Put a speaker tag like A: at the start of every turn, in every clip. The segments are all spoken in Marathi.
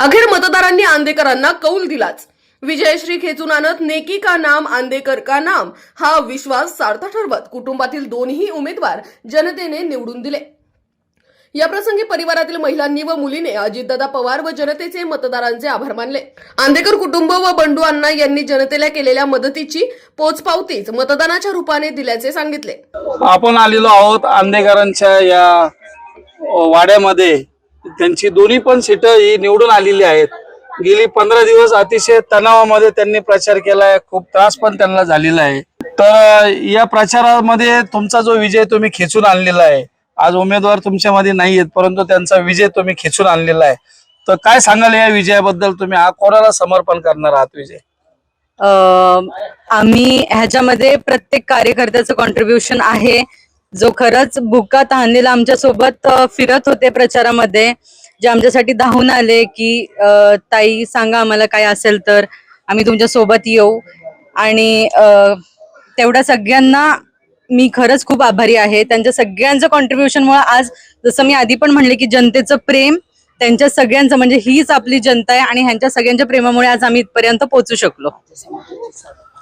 A: अखेर मतदारांनी आंदेकरांना कौल दिलाच. विजयश्री खेचून आणत नेकी का नाम आंदेकर का नाम? हा विश्वास सार्थ ठरवत कुटुंबातील दोन्ही उमेदवार जनतेने निवडून दिले. या प्रसंगी परिवारातील महिलांनी व मुलीने अजितदादा पवार व जनतेचे मतदारांचे आभार मानले. आंदेकर कुटुंब व बंडू अण्णा यांनी जनतेला केलेल्या मदतीची पोचपावतीच मतदानाच्या रूपाने दिल्याचे सांगितले.
B: आपण आलेलो आहोत आंदेकरांच्या या वाड्यामध्ये. त्यांची दोन्ही पण सीट ही निवडून आलेली आहेत. गेली पंधरा दिवस अतिशय तणावामध्ये त्यांनी प्रचार केलाय. खूप त्रास पण त्यांना झालेला आहे. तर या प्रचारामध्ये तुमचा जो विजय तुम्ही खेचून आणलेला आहे आज उमेदवार तुमच्यामध्ये नाही आहेत परंतु त्यांचा विजय तुम्ही खेचून आणलेला आहे. तर काय सांगाल या विजयाबद्दल तुम्ही? हा कोणाला समर्पण करणार आहात विजय?
C: आम्ही ह्याच्यामध्ये प्रत्येक कार्यकर्त्याचं कॉन्ट्रीब्युशन आहे. जो खरंच भुका तहानलेला आमच्यासोबत फिरत होते प्रचारामध्ये जे आमच्यासाठी धावून आले की ताई सांगा आम्हाला काय असेल तर आम्ही तुमच्यासोबत येऊ. आणि तेवढ्या सगळ्यांना मी खरंच खूप आभारी आहे. त्यांच्या सगळ्यांचं कॉन्ट्रीब्युशन मुळे आज जसं मी आधी पण म्हणले की जनतेचं प्रेम त्यांच्या सगळ्यांचं म्हणजे हीच आपली जनता आहे आणि ह्यांच्या सगळ्यांच्या प्रेमामुळे आज आम्ही इथपर्यंत पोहोचू शकलो.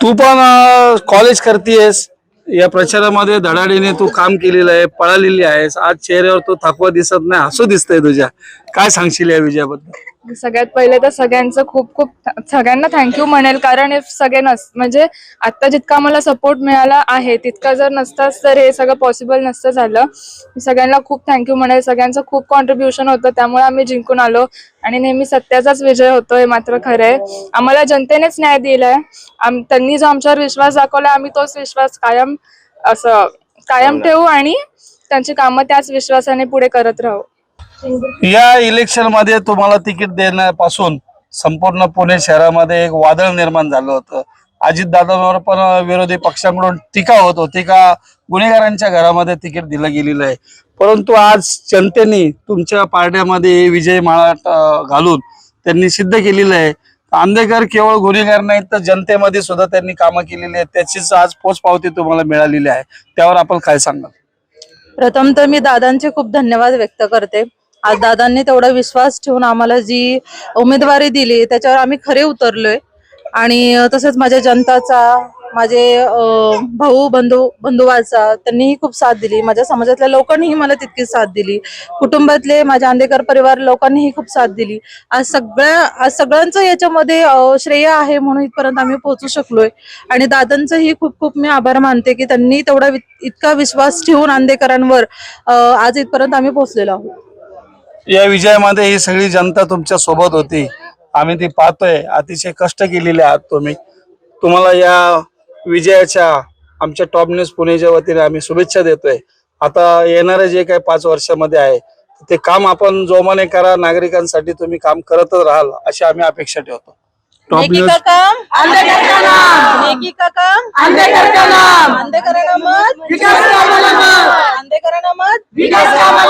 B: तू पण कॉलेज करतेस या प्रचारामध्ये धडाडीने तू काम केलेलं आहे पळालेली आहेस. आज चेहऱ्यावर तू थकवा दिसत नाही हसू दिसतंय तुझ्या. काय सांगशील या विजयाबद्दल?
D: सगळ्यात पहिले तर सगळ्यांचं खूप खूप सगळ्यांना थँक्यू म्हणेल. कारण इफ सगळे नस म्हणजे आता जितका मला सपोर्ट मिळाला आहे तितका जर नसताच तर हे सगळं पॉसिबल नसतं झालं. सगळ्यांना खूप थँक्यू म्हणेल. सगळ्यांचं खूप कॉन्ट्रीब्युशन होतं. त्यामुळे आम्ही जिंकून आलो. आणि नेहमी सत्याचाच विजय होतो हे मात्र खरं आहे आम्हाला जनतेनेच न्याय दिलाय. आम त्यांनी जो आमच्यावर विश्वास दाखवला आम्ही तोच विश्वास कायम असं कायम ठेवू आणि त्यांची कामं त्याच विश्वासाने पुढे करत राहू.
B: या इलेक्शनमध्ये तुम्हाला तिकीट देण्यापासून संपूर्ण पुणे शहरामध्ये एक वादळ निर्माण झालं होतं. अजितदादांवर पण विरोधी पक्षांकडून टीका होत होती का? गुन्हेगारांच्या घरामध्ये तिकीट दिलं गेलेलं आहे. परंतु आज जनतेने तुमच्या पारड्यामध्ये विजय माळा घालून त्यांनी सिद्ध केलेलं आहे. आंदेकर केवळ गुन्हेगार नाहीत तर जनतेमध्ये सुद्धा त्यांनी कामं केलेली आहेत. त्याचीच आज पोचपावती तुम्हाला मिळालेली आहे. त्यावर आपण काय सांगाल
C: प्रथम तर मी दादांचे खूप धन्यवाद व्यक्त करते. आज दादांनी तेवढा विश्वास ठेवून आम्हाला जी उमेदवारी दिली त्याच्यावर आम्ही खरे उतरलोय. आणि तसंच तसेच माझ्या जनताचा माझे भाऊ बंधू बंधुवाचा त्यांनीही खूप साथ दिली. माझ्या समाजातल्या लोकांनीही मला तितकी साथ दिली. कुटुंबातले माझ्या आंदेकर परिवार लोकांनीही खूप साथ दिली. आज सगळ्या आज सगळ्यांचं याच्यामध्ये श्रेय आहे म्हणून इथपर्यंत आम्ही पोहोचू शकलोय. आणि दादांचंही खूप खूप मी आभार मानते की त्यांनी तेवढा इतका विश्वास ठेवून आंदेकरांवर आज इथपर्यंत आम्ही पोहोचलेलो आहोत.
B: या विजयामध्ये ही सगळी जनता तुमच्यासोबत होती. आम्ही ती पाहतोय. अतिशय कष्ट केलेले आहात तुम्ही. तुम्हाला या विजयाच्या आमच्या टॉप न्यूज पुणेच्या वतीने आम्ही शुभेच्छा देतोय. आता येणारे जे काही पाच वर्षामध्ये आहे ते काम आपण जोमाने करा नागरिकांसाठी तुम्ही काम करतच राहाल अशी आम्ही अपेक्षा ठेवतो.
C: नेकी का काम आंबेडकर का नाम नेकी का काम आंबेडकर का नाम आंबेडकरांना मत विकास कामाला मत! आंबेडकरांना मत विकास कामाला मत